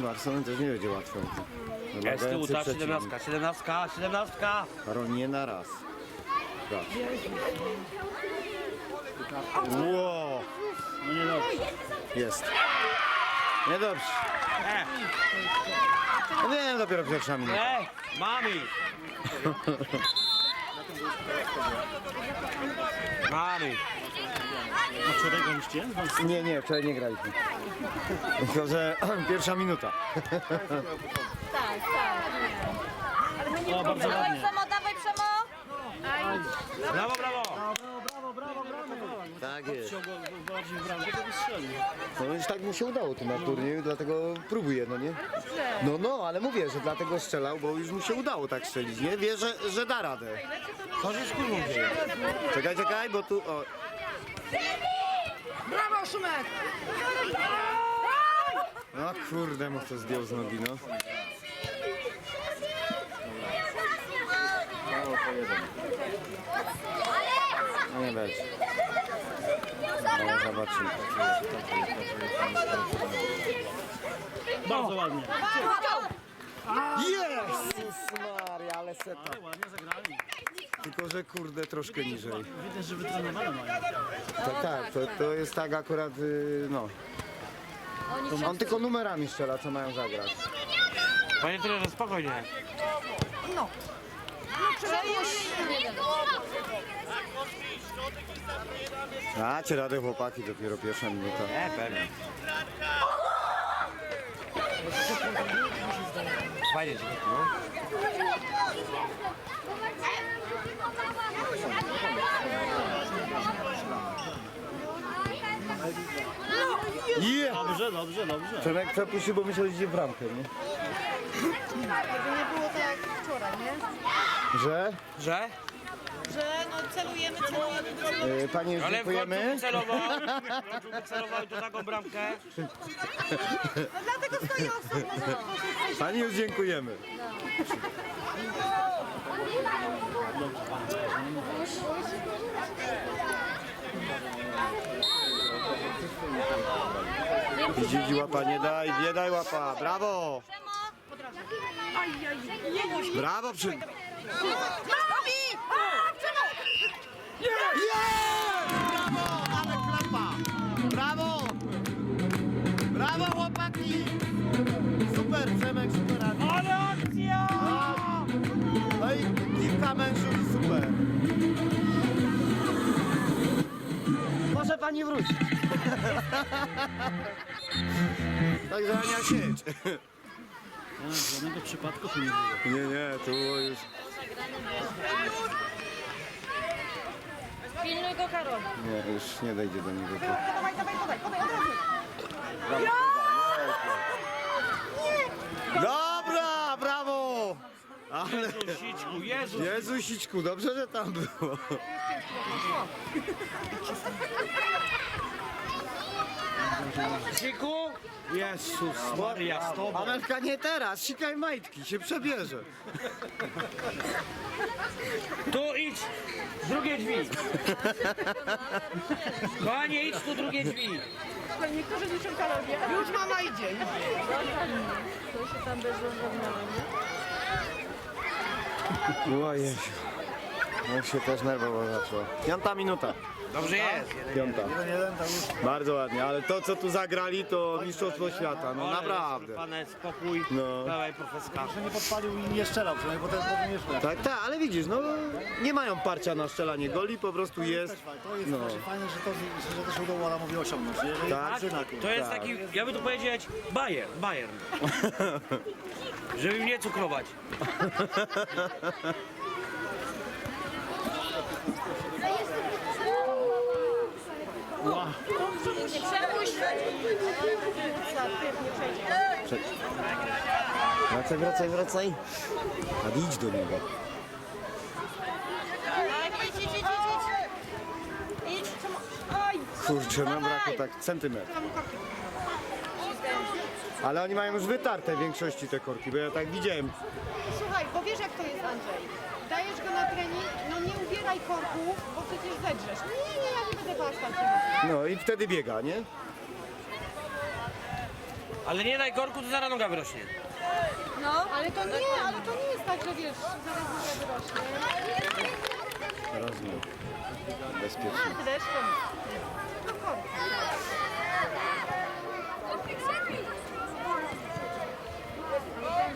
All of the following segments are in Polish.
Barcelona też nie będzie łatwo. Jest tyłu, ta Wymagający 17, 17, 17. Karol nie na raz. Raz. Wow. No nie dobrze. Jest. Niedobrze. E, No wiem, dopiero pierwsza minuta. e, mami. Mami. A wczoraj graliście? Nie, nie, wczoraj nie graliśmy. Tylko, że pierwsza minuta. O, bardzo Dawaj ładnie. Przemo, dawaj Przemo! Brawo, brawo. Brawo, brawo, brawo. Tak jest. Bardziej w bramkę, to by strzelił. No już tak mu się udało tu na turnieju, dlatego próbuje, no nie? No, no, ale mówię, że dlatego strzelał, bo już mu się udało tak strzelić, nie? Wie, że, że da radę. Co się z kurwą? Czekaj, czekaj, bo tu, o, Brawo Szumek! no kurde, mu to zdjął z nogi, no. No nie będzie. No, zobaczymy. Bardzo ładnie. Jezus Maria, ale seta. Ale ładnie zagrali. Tylko, że kurde, troszkę niżej. Widać, że wytrenowane mają. Tak, tak, to, to jest tak akurat, y, no. On tylko numerami strzela, co mają zagrać. Panie trenerze, spokojnie. Dacie radę chłopaki, dopiero pierwsza minuta. E, pewnie. Fajnie ci no. Je! Dobrze, dobrze, dobrze. Przemek przepuścił, bo myślał, że idzie w bramkę, nie? Żeby nie było tak jak wczoraj, nie? Że? Że? Że no celujemy, celujemy, celujemy. Y, Panie, już Ale w końcu dziękujemy. wycelował. W końcu wycelował tu taką bramkę. No dlatego stoi osobno, no Pani już dziękujemy. Łapa, nie daj, nie daj łapa, brawo! Brawo przy... Bobby! Jest! Brawo! Ale klapa! Brawo! Brawo chłopaki! Super, Przemek, super akcja. Ale akcja! No i kilka mężów i super. Może pani wrócić. Także Ania siedź. Nie, żadnego przypadku tu nie było. Nie, nie, to było już... Pilnuj go Karol. Nie, już nie dojdzie do niego. Dawaj, dawaj, dawaj, dawaj, od razu. Dobra, brawo! Ale... Sićku, Jezu. Jezu Sićku, dobrze, że tam było. Siku? Jezus Maria, z tobą. Amelka nie teraz, sikaj majtki, się przebierze. Tu idź, drugie drzwi. Kochanie, idź tu drugie drzwi. Niektórzy liczą kalorie. Już mama idzie. O Jezu. No się też nerwowo zaczęło. Piąta minuta. Dobrze jest. Piąta. Bardzo ładnie, ale to co tu zagrali to mistrzostwo świata, no naprawdę. Pane spokój, No. dawaj profeska. Nie podpalił i nie strzelał, przynajmniej potem potem nie szło. Tak, tak, ale widzisz, no nie mają parcia na strzelanie goli, po prostu jest. To jest No. właśnie fajne, że to, że to się udało Adamowi osiągnąć. Nie? Tak. Syna, To jest Tak. taki, ja bym tu powiedzieć, Bayern, Bayern. Żeby mnie cukrować. Wracaj, wracaj, wracaj. A idź do niego. Kurczę, dawaj. brakło tak centymetr. Ale oni mają już wytarte w większości te korki, bo ja tak widziałem. Słuchaj, bo wiesz jak to jest Andrzej. Dajesz go na trening, no nie ubieraj korku, bo przecież zedrzesz. Nie, nie, ja nie będę asfalcie. No i wtedy biega, nie? Ale nie daj korku, to zaraz noga wyrośnie. No. Ale to nie, ale to nie jest tak, że wiesz, zaraz noga wyrośnie. Rozumiem. Bezpiecznie. Ty też to No korki. Ale wiem, że robię niezłe ćwiarki, się rozpadają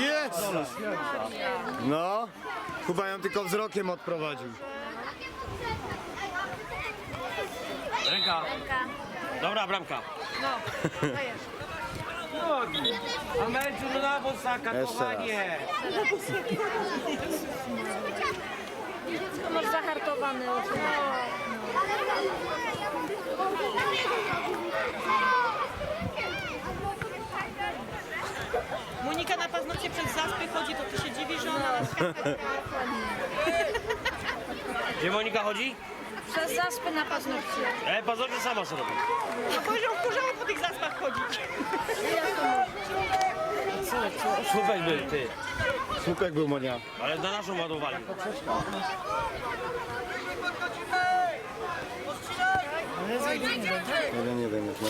Jest! No, chyba ją tylko wzrokiem odprowadził. Ręka. Dobra, bramka. No, dajesz. A meczu no na bosaka, Jeszcze kochanie. Dziecko masz zahartowane oczy. Monika na paznokcie przez zaspy chodzi, to ty się dziwisz, że ona na skarpetkę. Gdzie Monika chodzi? Przez zaspy na paznokcie. E, paznokcie sama sobie robi. A powiedział, wkurzało po tych zaspach chodzić. Słupek był, ty. Słupek był Monia. Ale na naszą ładowali. Jeden, jeden jest, no.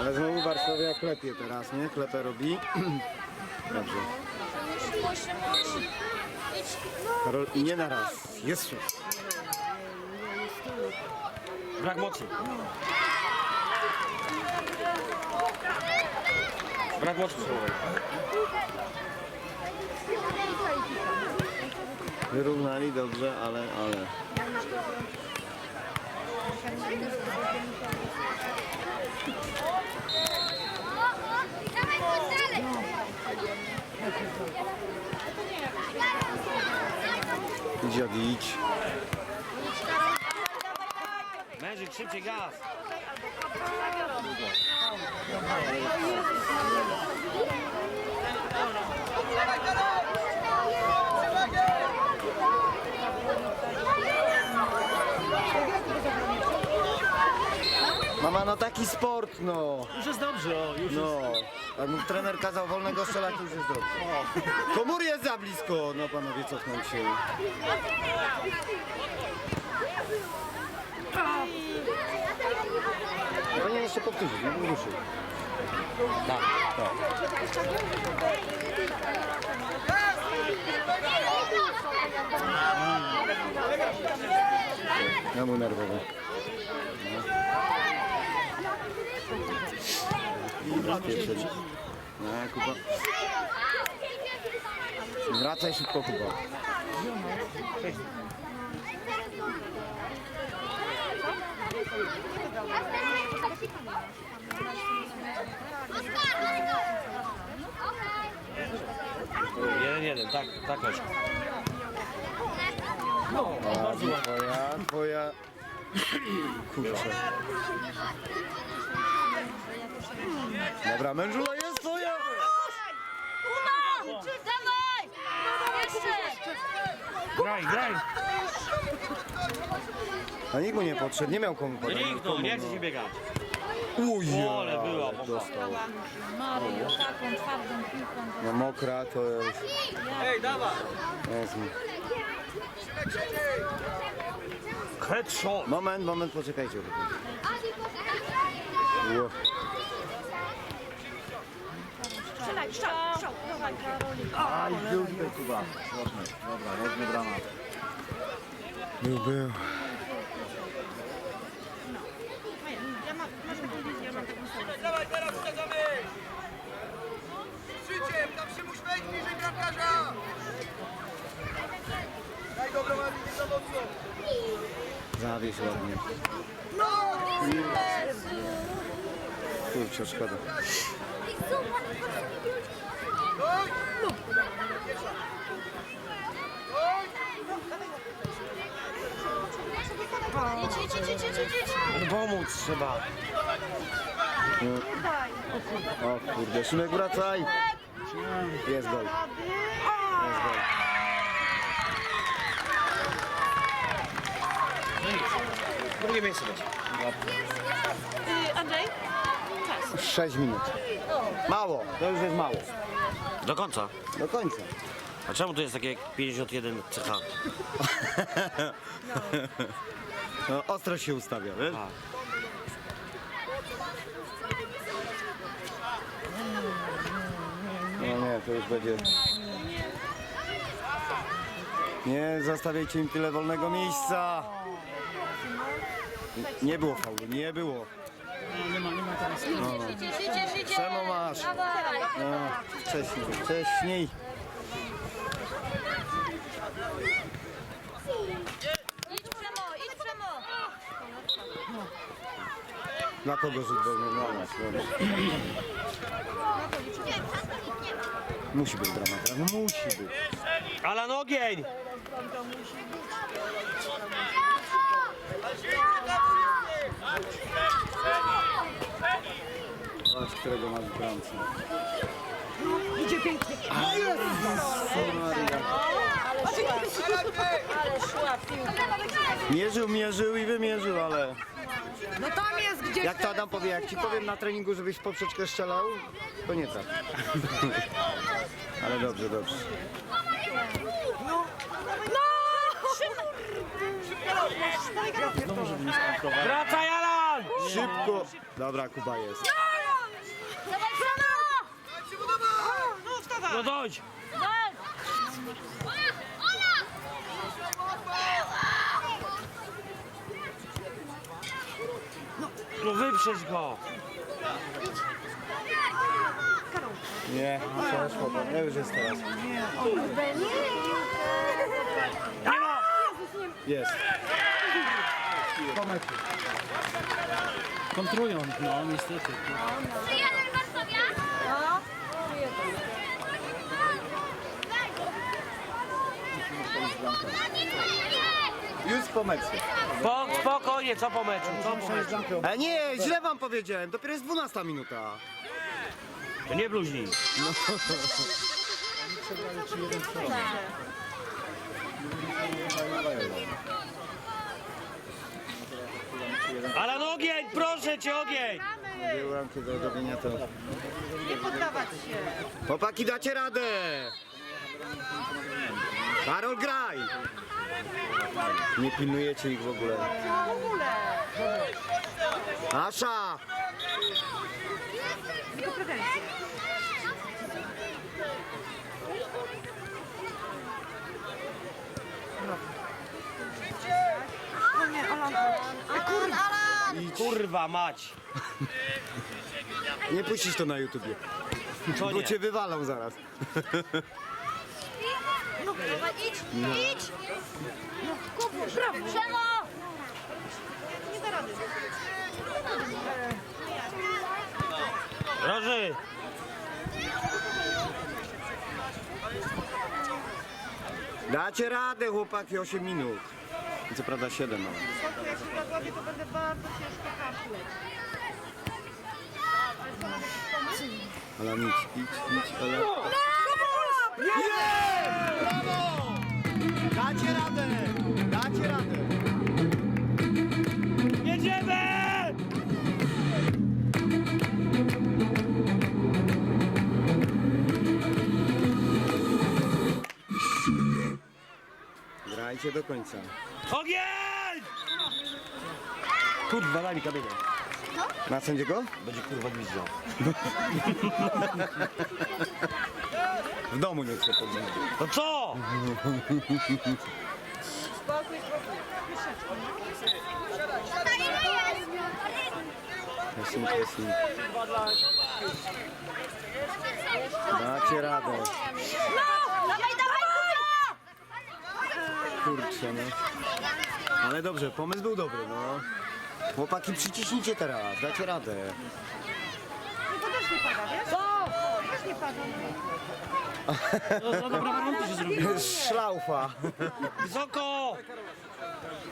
Ale znowu Warszawia klepie teraz, nie? Klepę robi. Dobrze. Karol, nie na raz. Jest Brak mocy. Brak mocy. Wyrównali dobrze, ale, ale. Idź, Jogi, idź. Mężyk, szybciej gaz. Mama, no taki sport, no. Już jest dobrze, o, już No. Jak mu trener kazał wolnego strzelać, to już jest dobrze. Komór jest za blisko. No panowie, cofnąć się. Powinien jeszcze powtórzyć, nie ruszył. Tak. Ja mu nerwowy. No. Pierwszy. No, Kuba. Wracaj szybko, Kuba. Jeden, jeden, tak, tak Ośka. Ładnie, twoja, twoja. Kurczę. Dobra, mężula jest twoja! Dawaj! Jeszcze! Graj, graj. A nikt mu nie podszedł, nie miał komu podać. nie no, nie chce się biegać. Uj, Ole, była ale bomba. dostał. Mario, taką twardą piłką. No mokra to jest... Ej, dawaj. mi. Headshot. Moment, moment, poczekajcie. Ło. Strzelaj, strzał, strzał, dawaj. Aj, był tutaj Kuba. Ładny. Dobra, rozmy dramat. Był, był. Ja mam, masz taką wizję, ja mam taką samą. Dawaj, teraz uderzamy! Życiem, tam się musi wejść bliżej bramkarza! Daj dobrą linię za mocno! Zawieź ładnie. Kurczę, szkoda. Idź, idź, idź, idź, idź. No pomóc trzeba. O kurde, Szymek wracaj! Jest gol. Jest gol. Drugie miejsce będzie. Andrzej? 6 minut. Mało, to już jest mało. Do końca. Do końca. A czemu to jest takie jak 51 CH? No, ostro się ustawia, wiesz? A. No nie, to już będzie... Nie zostawiajcie im tyle wolnego miejsca. Nie było faulu, nie było. Masz. No, wcześniej, wcześniej. Idź Przemo, idź Przemo. Na kogo rzut wolny? Na nas, dobra. Musi być dramat, no musi być. Alan ogień! Zobacz, którego masz w bramce. Idzie pięknie. Mierzył, mierzył i wymierzył, ale... No tam jest gdzieś. Jak to Adam powie, jak ci powiem na treningu, żebyś w poprzeczkę strzelał, to nie tak. Ale dobrze, dobrze. Wracaj Alan! Szybko! Dobra, Kuba jest. Dawaj Przemo. No. No dojdź! No wyprzeć go! Nie, przeszło, to nie już jest teraz. Nie ma! Jest. Kontrują, no niestety. Jeden Warszawia. Już po meczu. Po, spokojnie, co po meczu? Co po meczu? A nie, źle wam powiedziałem, dopiero jest 12 minuta. To nie bluźnij. Alan ogień! Proszę cię ogień! Dwie bramki do odrobienia to... Nie poddawać się. Chłopaki, dacie radę! Karol, graj! Nie pilnujecie ich w ogóle. Asza! Alan. Kurwa mać! Nie puścisz to na YouTubie, Co bo nie? cię wywalą zaraz. Dawaj, idź, idź. Kubuś, Przemo. Nie da rady. Roży! Dacie radę, chłopaki, 8 minut. Co prawda 7, ale... Sądzę, jak się rozłapię, to będę bardzo ciężko kaszleć. Ale idź, idź, idź, ale... Brawo! Dacie radę! Dacie radę! Jedziemy! Grajcie do końca. Ogień! Kurwa, daj mi kamienia. Na sędziego? Będzie kurwa gwizdał. W domu nie chcę podnieść. To co? Pressing, pressing. Dacie radę. Dawaj, dawaj, Kuba. Kurczę, no. Ale dobrze, pomysł był dobry, no. Chłopaki, przyciśnijcie teraz, dacie radę. Nie, to też nie pada, wiesz? Nie pada. No, za dobre warunki się zrobiły. Szlaufa. Wysoko!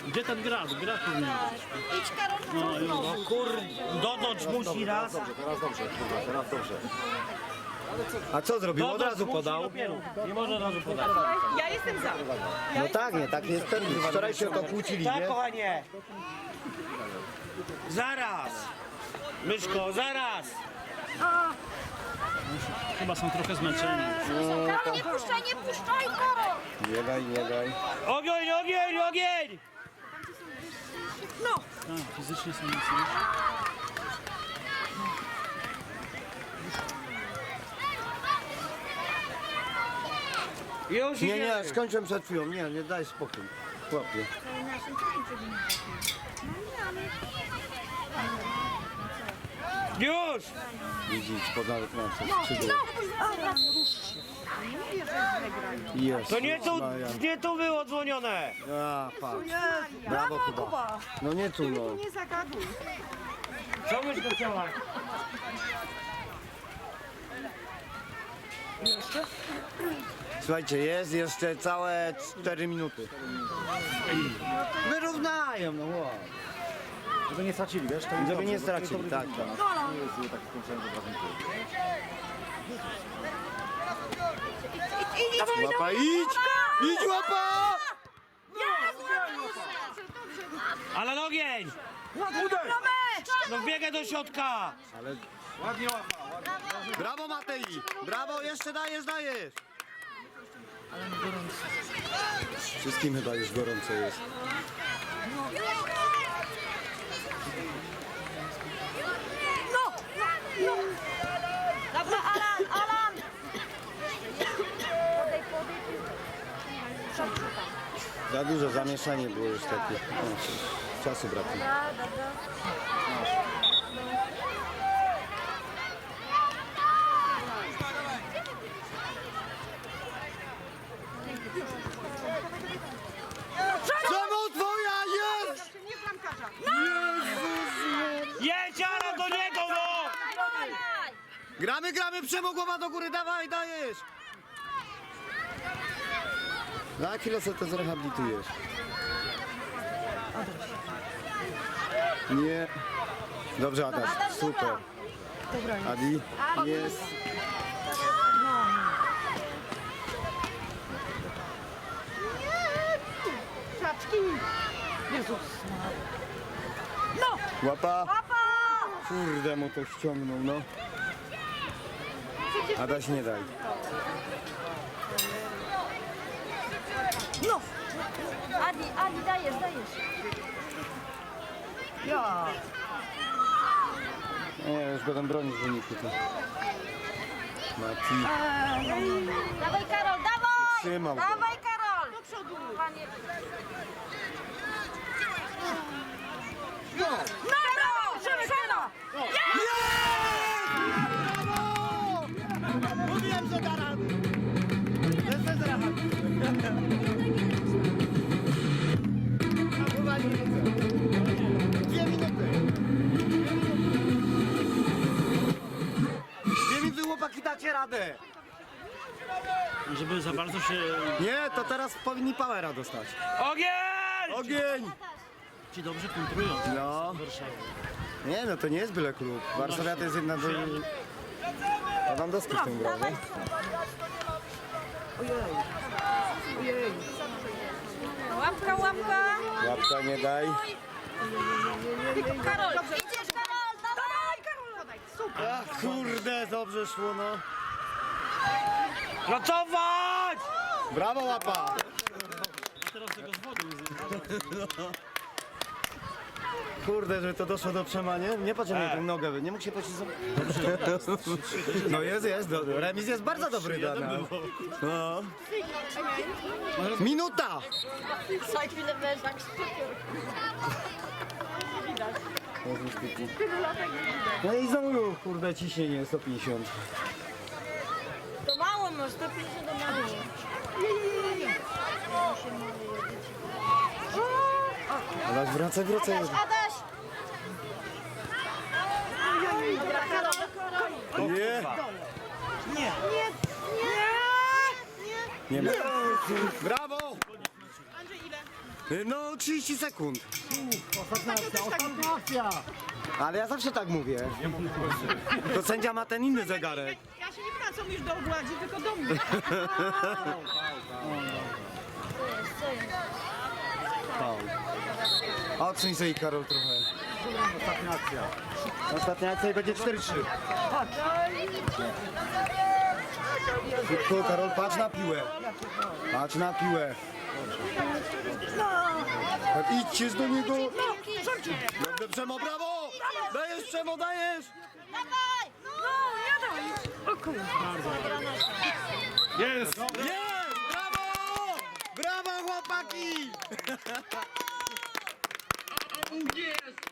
Gdzie ten grad? Grad powinien być. Idź, Karol. No, już. No kur... Dodąć musi raz. Teraz dobrze, kurwa, teraz dobrze. A co zrobił? Od razu musi podał. dopiero. Nie może od razu podać. Ja jestem za. No tak, nie, tak jest ten. Wczoraj się o to kłócili, Tak, nie? kochanie! Zaraz! Myszko, zaraz! Chyba są trochę zmęczeni. Karol, nie puszczaj, nie puszczaj, Karol! Nie daj, nie daj. Ogień, ogień, ogień! A, fizycznie są mocni. Już Nie, idziemy. nie, skończyłem przed chwilą. Nie, nie daj spokój. Chłopie. Już! Widzieć, podał ręce. skrzydło. Jest. To nie tu, Maria. nie tu było dzwonione. A, patrz. Brawo, Kuba. No nie tu, no. Nie zagaduj. Co byś go chciała? Słuchajcie, jest jeszcze całe 4 minuty. Wyrównają, no wow. Żeby nie stracili, wiesz? To jest Żeby dobrze, nie bo to jest stracili, dobry tak, wynik tak. dla nas. Nie jest taki skończony tył. Łapa, idź! Idź, łapa! Ale ogień! No biegaj do środka! Ładnie łapa, ładnie. Brawo, Matei! Brawo, jeszcze dajesz, dajesz! Wszystkim chyba już gorąco jest. Za duże zamieszanie było już takie. O, czasu brakuje. Czemu twoja jest? Nie bramkarza. Do niego, no! Gramy, gramy, Przemo, głowa do góry, dawaj, dajesz! Za chwilę sobie to zrehabilitujesz. Nie. Dobrze, Adaś, super. Adi, jest. Klaczki. Łapa. Kurde, mu to ściągnął, no. Adaś, nie daj. Adi, Adi, dajesz, dajesz. Nie, już będę bronić wyniku. To. Mati. Dawaj, Karol, dawaj! Trzymał go. Dawaj, Karol! Do przodu. Panie... No! Brawo! Szybko! Mówiłem, że da radę. Jestem z radą. Dwie minuty. Dwie minuty, chłopaki, dacie radę. Żeby za bardzo się Nie, to teraz powinni powera dostać. Ogień! Ogień! ci dobrze kontrują. No. Nie no, to nie jest byle klub. Warszawia to jest jedna z... Lewandowski w tym grał, nie? Łapka, łapka! Łapka nie daj. Karol, idziesz, Karol, dawaj! Karol! Ach, kurde, dobrze szło, no. Pracować! Brawo, łapa! Teraz tego z nie Kurde, że to doszło do przemania. Nie patrz na tę nogę, nie mógł się pocisnąć. No jest, jest, do, remis jest bardzo dobry dla nas. No. Minuta! Tak No i znowu, kurde, ciśnienie 150. To mało, no 150 to mało. Adaś, wracaj, wracaj. Adaś, Adaś! Dobra, Karol. Nie. Nie ma. Brawo! Andrzej, ile? No, 30 sekund. Ostatnia akcja. Ale ja zawsze tak mówię. To sędzia ma ten inny zegarek. Ja się nie wracam już do ogładzi, tylko do mnie. Odsuń sobie Karol trochę. Ostatnia akcja. Ostatnia akcja i będzie 4-3. Patrz. Szybko, Karol, patrz na piłę. Patrz na piłę. Tak, idźcie do niego. Dobrze, Przemo, brawo! Dajesz, Przemo, dajesz! Dawaj! No, ja daj. O kurwa. Jest! Jest! Brawo! Brawo, chłopaki! Jest!